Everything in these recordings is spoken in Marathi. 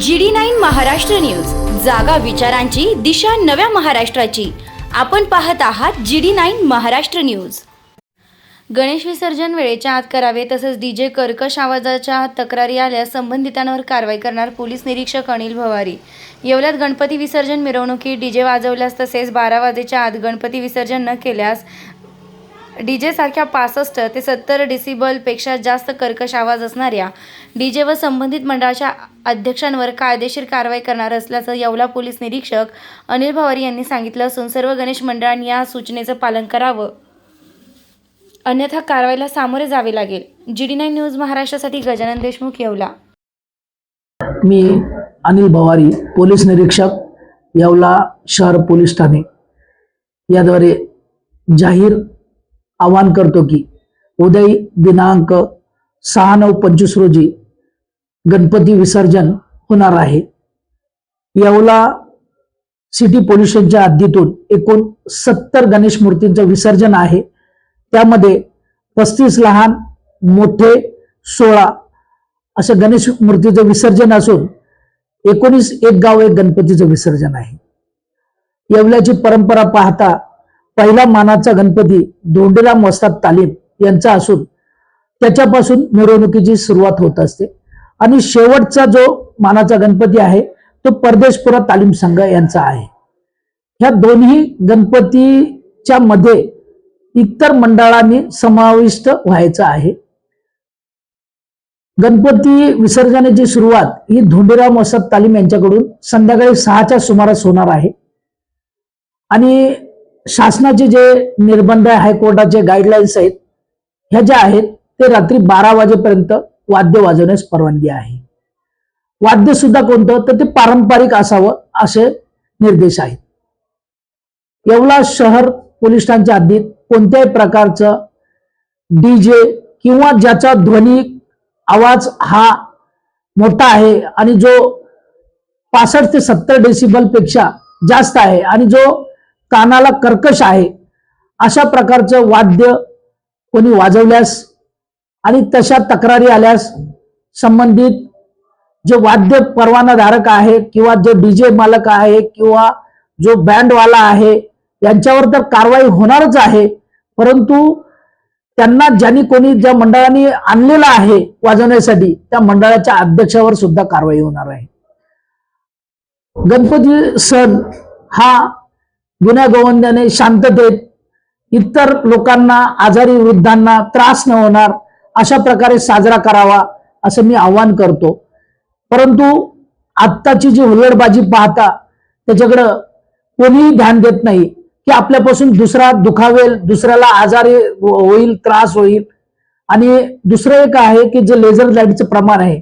G D nine Maharashtra news. जागा विचारांची दिशा नव्या महाराष्ट्राची. आपण पाहत आहात G D nine Maharashtra news. Ganesh विसर्जन वेळेच्या आत करावे तसंच डीजे कर्कश आवाजाच्या तक्रारी आल्यास संबंधितांवर कारवाई करणार पोलीस निरीक्षक अनिल भवारी. येवल्यात गणपती विसर्जन मिरवणुकीत डीजे वाजवल्यास तसेच बारा वाजेच्या आत गणपती विसर्जन न केल्यास डी सारख्या पासष्ट ते सत्तर डिसिबलपेक्षा जास्त कर्कश आवाज असणाऱ्या डीजे व संबंधित मंडळाच्या अध्यक्षांवर कायदेशीर कारवाई करणार असल्याचं येवला पोलीस निरीक्षक अनिल भवारी यांनी सांगितलं असून सर्व गणेश मंडळांनी या सूचनेचं पालन करावं. अन्यथा कारवाईला सामोरे जावे लागेल. जी डी नाईन न्यूज महाराष्ट्रासाठी गजानन देशमुख येवला. मी अनिल भवारी पोलीस निरीक्षक येवला शहर पोलीस ठाणे. याद्वारे जाहीर आवाहन करतो की उदय दिनांक सहा नऊ पंचवीस रोजी गणपती विसर्जन होणार आहे. येवला सिटी पोल्युशनच्या हद्दीतून एकूण सत्तर गणेश मूर्तींचं विसर्जन आहे. त्यामध्ये पस्तीस लहान मोठे सोळा असं गणेश मूर्तीचं विसर्जन असून एकोणीस एक गाव एक गणपतीचं विसर्जन आहे. येवल्याची परंपरा पाहता पहिला मानाचा गणपती दोंडेराम वस्ताद तालीम यांचा असून त्याच्यापासून मिरवणुकीची सुरुवात होत असते. आणि शेवटचा जो मानाचा गणपती आहे तो परदेशपुरा तालीम संघ यांचा आहे. ह्या दोन्ही गणपतीच्या मध्ये इतर मंडळांनी समाविष्ट व्हायचं आहे. गणपती विसर्जनाची सुरुवात ही धोंडीराम वसत तालीम यांच्याकडून संध्याकाळी सहाच्या सुमारास होणार आहे. आणि शासनाचे जे निर्बंध आहे हायकोर्टाचे गाईडलाईन्स आहेत ह्या ज्या आहेत ते रात्री बारा वाजेपर्यंत वाद्य वाजवण्यास परवानगी आहे. वाद्य सुद्धा कोणतं? तर ते पारंपरिक असावं असे निर्देश आहेत. येवला शहर पोलीस स्टेशनच्या हद्दीत कोणत्याही प्रकारचं डीजे किंवा ज्याचा ध्वनी आवाज हा मोठा आहे आणि जो पासष्ट ते सत्तर डेसिबलपेक्षा जास्त आहे आणि जो कानाला कर्कश आहे. अशा प्रकारचं वाद्य कोणी वाजवल्यास आणि तशा तक्रारी आल्यास संबंधित जे वाद्य परवानाधारक आहे किंवा जो डीजे मालक आहे किंवा जो बँडवाला आहे यांच्यावर तर कारवाई होणारच आहे. परंतु त्यांना ज्यांनी कोणी ज्या मंडळाने आणलेला आहे वाजवण्यासाठी त्या मंडळाच्या अध्यक्षावर सुद्धा कारवाई होणार आहे. गणपती सण हा गुन्ह्यागोवंद्याने शांततेत इतर लोकांना आजारी वृद्धांना त्रास न होणार अशा प्रकारे साजरा करावा असं मी आवाहन करतो. परंतु आत्ताची जी हुल्लडबाजी पाहता त्याच्याकडं कोणीही ध्यान देत नाही की आपल्यापासून दुसरा दुखावेल दुसऱ्याला आजारी होईल त्रास होईल. आणि दुसरं एक आहे की जे लेझर लाईटचं प्रमाण आहे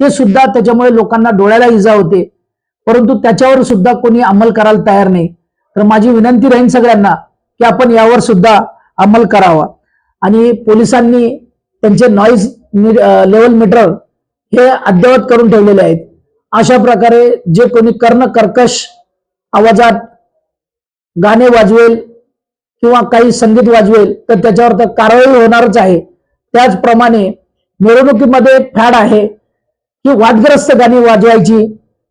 ते सुद्धा त्याच्यामुळे लोकांना डोळ्याला इजा होते. परंतु त्याच्यावर सुद्धा कोणी अंमल करायला तयार नाही. तर माझी विनंती राहील सगळ्यांना की आपण यावर सुद्धा अंमल करावा. आणि पोलिसांनी त्यांचे नॉईज लेवल मीटर हे अद्ययावत करून ठेवलेले आहेत. अशा प्रकारे जे कोणी कर्ण कर्कश आवाजात गाणे वाजवेल किंवा काही संगीत वाजवेल तर त्याच्यावर तर कारवाई होणारच आहे. त्याचप्रमाणे मिरवणुकीमध्ये फॅड आहे की वादग्रस्त गाणी वाजवायची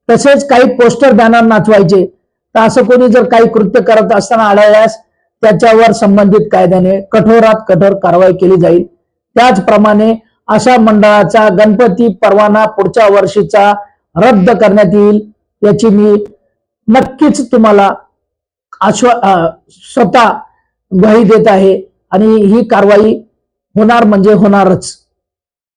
तसेच काही पोस्टर बॅनर नाचवायचे तर असं कोणी जर काही कृत्य करत असताना आढळल्यास त्याच्यावर संबंधित कायद्याने कठोरात कठोर कारवाई केली जाईल. त्याचप्रमाणे अशा मंडळाचा गणपती परवाना पुढच्या वर्षीचा रद्द करण्यात येईल याची मी नक्कीच तुम्हाला आश्वा स्वतः ग्वाही देत आहे आणि ही कारवाई होणार म्हणजे होणारच.